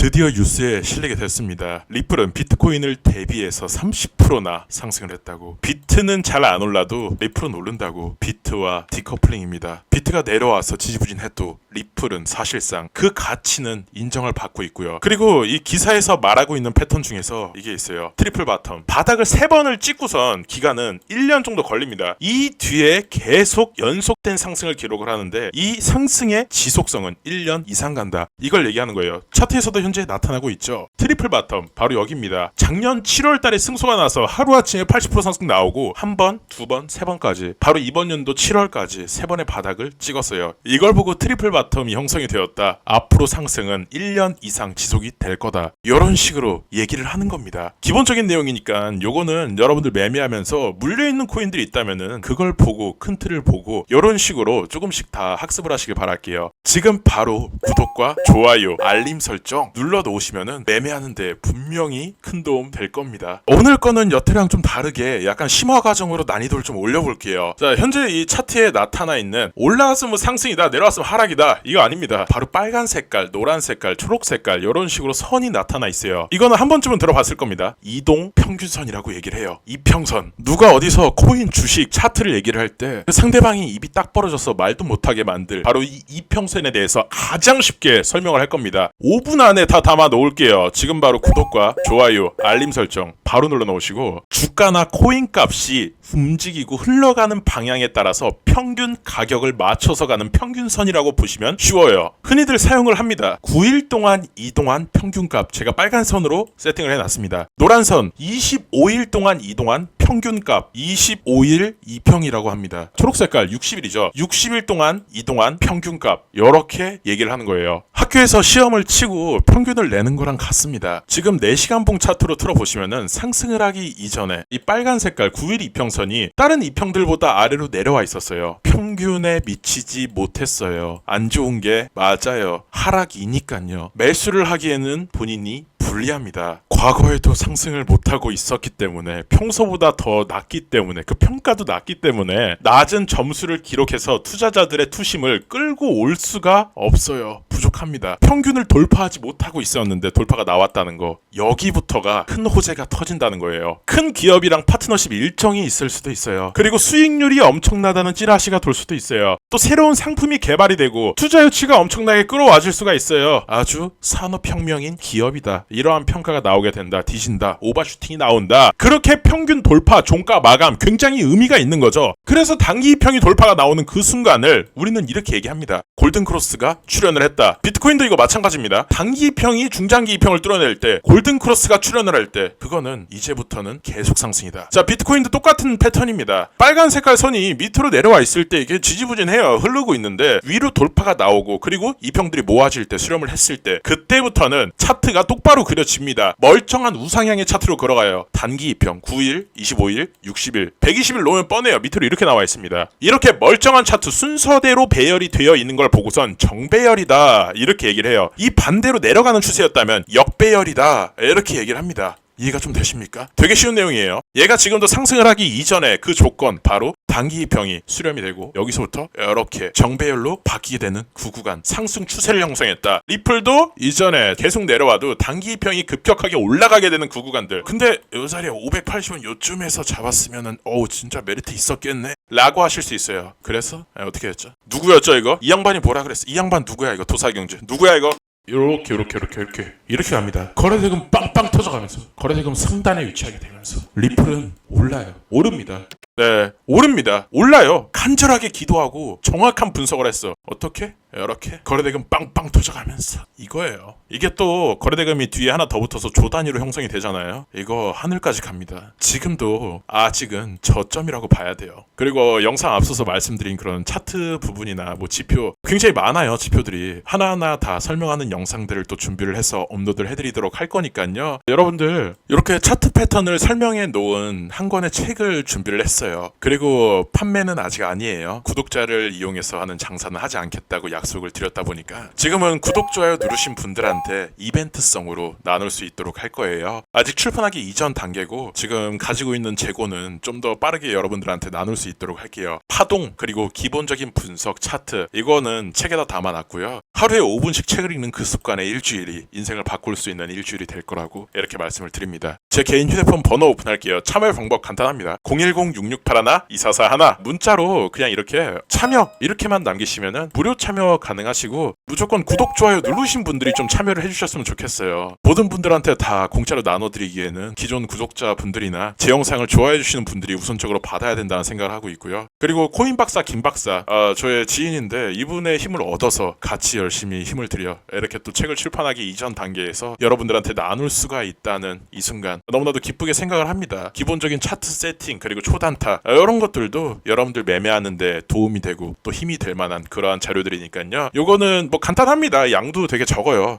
드디어 뉴스에 실리게 됐습니다. 리플은 비트코인을 대비해서 30%나 상승을 했다고. 비트는 잘 안 올라도 리플은 오른다고. 비트와 디커플링입니다. 비트가 내려와서 지지부진해도 리플은 사실상 그 가치는 인정을 받고 있고요. 그리고 이 기사에서 말하고 있는 패턴 중에서 이게 있어요. 트리플 바텀. 바닥을 세 번을 찍고선 기간은 1년 정도 걸립니다. 이 뒤에 계속 연속된 상승을 기록을 하는데 이 상승의 지속성은 1년 이상 간다. 이걸 얘기하는 거예요. 차트에서도 현재 나타나고 있죠. 트리플 바텀 바로 여기입니다. 작년 7월 달에 승소가 나서 하루아침에 80% 상승 나오고 한 번, 두 번, 세 번까지 바로 이번 연도 7월까지 세 번의 바닥을 찍었어요. 이걸 보고 트리플 바텀이 형성이 되었다. 앞으로 상승은 1년 이상 지속이 될 거다. 이런 식으로 얘기를 하는 겁니다. 기본적인 내용이니까 요거는 여러분들 매매하면서 물려 있는 코인들이 있다면은 그걸 보고 큰 틀을 보고 이런 식으로 조금씩 다 학습을 하시길 바랄게요. 지금 바로 구독과 좋아요, 알림 설정 눌러 놓으시면은 매매하는데 분명히 큰 도움 될 겁니다. 오늘 거는 여태랑 좀 다르게 약간 심화 과정으로 난이도를 좀 올려볼게요. 자, 현재 이 차트에 나타나 있는 올라 왔으면 상승이다, 내려왔으면 하락이다. 이거 아닙니다. 바로 빨간 색깔, 노란 색깔, 초록 색깔 이런 식으로 선이 나타나 있어요. 이거는 한 번쯤은 들어봤을 겁니다. 이동 평균선이라고 얘기를 해요. 이평선. 누가 어디서 코인 주식 차트를 얘기를 할 때 상대방이 입이 딱 벌어져서 말도 못하게 만들 바로 이 이평선에 대해서 가장 쉽게 설명을 할 겁니다. 5분 안에 다 담아 놓을게요. 지금 바로 구독과 좋아요, 알림 설정 바로 눌러 놓으시고 주가나 코인 값이 움직이고 흘러가는 방향에 따라서 평균 가격을 맞춰서 가는 평균선이라고 보시면 쉬워요. 흔히들 사용을 합니다. 9일 동안 이동한 평균값 제가 빨간 선으로 세팅을 해놨습니다. 노란 선 25일 동안 이동한 평균값 25일 2평이라고 합니다. 초록 색깔 60일이죠. 60일 동안 이동한 평균값 이렇게 얘기를 하는 거예요. 학교에서 시험을 치고 평균을 내는 거랑 같습니다. 지금 4시간 봉 차트로 틀어보시면은 상승을 하기 이전에 이 빨간 색깔 9일 이평선이 다른 이평들보다 아래로 내려와 있었어요. 평균에 미치지 못했어요. 안 좋은 게 맞아요. 하락이니까요. 매수를 하기에는 본인이 불리합니다. 과거에도 상승을 못하고 있었기 때문에 평소보다 더 낮기 때문에 그 평가도 낮기 때문에 낮은 점수를 기록해서 투자자들의 투심을 끌고 올 수가 없어요. 부족합니다. 평균을 돌파하지 못하고 있었는데 돌파가 나왔다는 거 여기부터가 큰 호재가 터진다는 거예요. 큰 기업이랑 파트너십 일정이 있을 수도 있어요. 그리고 수익률이 엄청나다는 찌라시가 돌 수도 있어요. 또 새로운 상품이 개발이 되고 투자 유치가 엄청나게 끌어와 줄 수가 있어요. 아주 산업혁명인 기업이다. 이러한 평가가 나오게 된다. 뒤진다. 오버슈팅이 나온다. 그렇게 평균 돌파, 종가 마감 굉장히 의미가 있는 거죠. 그래서 단기 이평이 돌파가 나오는 그 순간을 우리는 이렇게 얘기합니다. 골든 크로스가 출현을 했 다. 비트코인도 이거 마찬가지입니다. 단기 이평이 중장기 이평을 뚫어낼 때 골든 크로스가 출현을 할 때 그거는 이제부터는 계속 상승이다. 자, 비트코인도 똑같은 패턴입니다. 빨간 색깔 선이 밑으로 내려와 있을 때 이게 지지부진해요. 흐르고 있는데 위로 돌파가 나오고 그리고 이평들이 모아질 때 수렴을 했을 때 그때부터는 차트가 똑바로 그려집니다. 멀쩡한 우상향의 차트로 걸어가요. 단기 이평 9일, 25일, 60일, 120일 놓으면 뻔해요. 밑으로 이렇게 나와 있습니다. 이렇게 멀쩡한 차트 순서대로 배열이 되어 있는 걸 보고선 정배열이다 이렇게 얘기를 해요. 이 반대로 내려가는 추세였다면 역배열이다 이렇게 얘기를 합니다. 이해가 좀 되십니까? 되게 쉬운 내용이에요. 얘가 지금도 상승을 하기 이전에 그 조건 바로 단기 이평이 수렴이 되고 여기서부터 이렇게 정배열로 바뀌게 되는 그 구간 상승 추세를 형성했다. 리플도 이전에 계속 내려와도 단기 이평이 급격하게 올라가게 되는 그 구간들. 근데 이 자리에 580원 요쯤에서 잡았으면은 어우 진짜 메리트 있었겠네. 라고 하실 수 있어요. 그래서 에, 어떻게 했죠? 누구였죠 이거? 이 양반이 뭐라 그랬어? 이 양반 누구야 이거 도사경제? 누구야 이거? 이렇게 이렇게 이렇게 이렇게 이렇게 갑니다. 거래대금 빵빵 터져가면서 거래대금 상단에 위치하게 되면서 리플은 올라요. 오릅니다. 네, 오릅니다. 올라요. 간절하게 기도하고 정확한 분석을 했어. 어떻게? 이렇게 거래대금 빵빵 터져가면서 이거예요. 이게 또 거래대금이 뒤에 하나 더 붙어서 조 단위로 형성이 되잖아요. 이거 하늘까지 갑니다. 지금도 아직은 저점이라고 봐야 돼요. 그리고 영상 앞서서 말씀드린 그런 차트 부분이나 뭐 지표 굉장히 많아요. 지표들이 하나하나 다 설명하는 영상들을 또 준비를 해서 업로드를 해드리도록 할 거니까요. 여러분들 이렇게 차트 패턴을 설명해 놓은 한 권의 책을 준비를 했어요. 그리고 판매는 아직 아니에요. 구독자를 이용해서 하는 장사는 하지 않겠다고 약 속을 드렸다 보니까 지금은 구독 좋아요 누르신 분들한테 이벤트성으로 나눌 수 있도록 할 거예요. 아직 출판하기 이전 단계고 지금 가지고 있는 재고는 좀 더 빠르게 여러분들한테 나눌 수 있도록 할게요. 파동 그리고 기본적인 분석 차트 이거는 책에다 담아놨고요. 하루에 5분씩 책을 읽는 그 습관의 일주일이 인생을 바꿀 수 있는 일주일이 될 거라고 이렇게 말씀을 드립니다. 제 개인 휴대폰 번호 오픈할게요. 참여 방법 간단합니다. 010-6681-2441 문자로 그냥 이렇게 참여 이렇게만 남기시면은 무료 참여 가능하시고 무조건 구독 좋아요 누르신 분들이 좀 참여를 해주셨으면 좋겠어요. 모든 분들한테 다 공짜로 나눠드리기에는 기존 구독자 분들이나 제 영상을 좋아해 주시는 분들이 우선적으로 받아야 된다는 생각을 하고 있고요. 그리고 코인 박사 김 박사 아, 저의 지인인데 이분의 힘을 얻어서 같이 열심히 힘을 들여 이렇게 또 책을 출판하기 이전 단계에서 여러분들한테 나눌 수가 있다는 이 순간 너무나도 기쁘게 생각을 합니다. 기본적인 차트 세팅 그리고 초단타 아, 이런 것들도 여러분들 매매하는데 도움이 되고 또 힘이 될 만한 그러한 자료들이니까 요. 요거는 뭐 간단합니다. 양도 되게 적어요.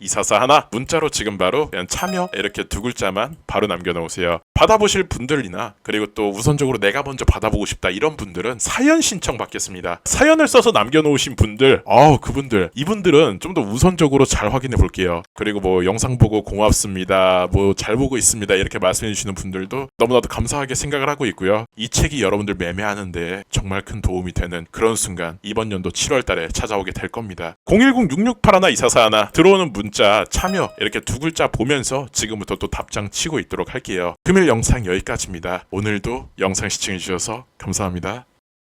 010-6681 2441 문자로 지금 바로 그냥 참여 이렇게 두 글자만 바로 남겨놓으세요. 받아보실 분들이나 그리고 또 우선적으로 내가 먼저 받아보고 싶다 이런 분들은 사연 신청 받겠습니다. 사연을 써서 남겨놓으신 분들, 아우 그분들 이분들은 좀 더 우선적으로 잘 확인해 볼게요. 그리고 뭐 영상 보고 고맙습니다, 뭐 잘 보고 있습니다 이렇게 말씀해 주시는 분들도 너무나도 감사하게 생각을 하고 있고요. 이 책이 여러분들 매매하는데 정말 큰 도움이 되는 그런 순간 이번 연도 7월달에 찾아오게 될 겁니다. 010-6681-2441 들어오는 문자 참여 이렇게 두 글자 보면서 지금부터 또 답장 치고 있도록 할게요. 금일 영상 여기까지입니다. 오늘도 영상 시청해 주셔서 감사합니다.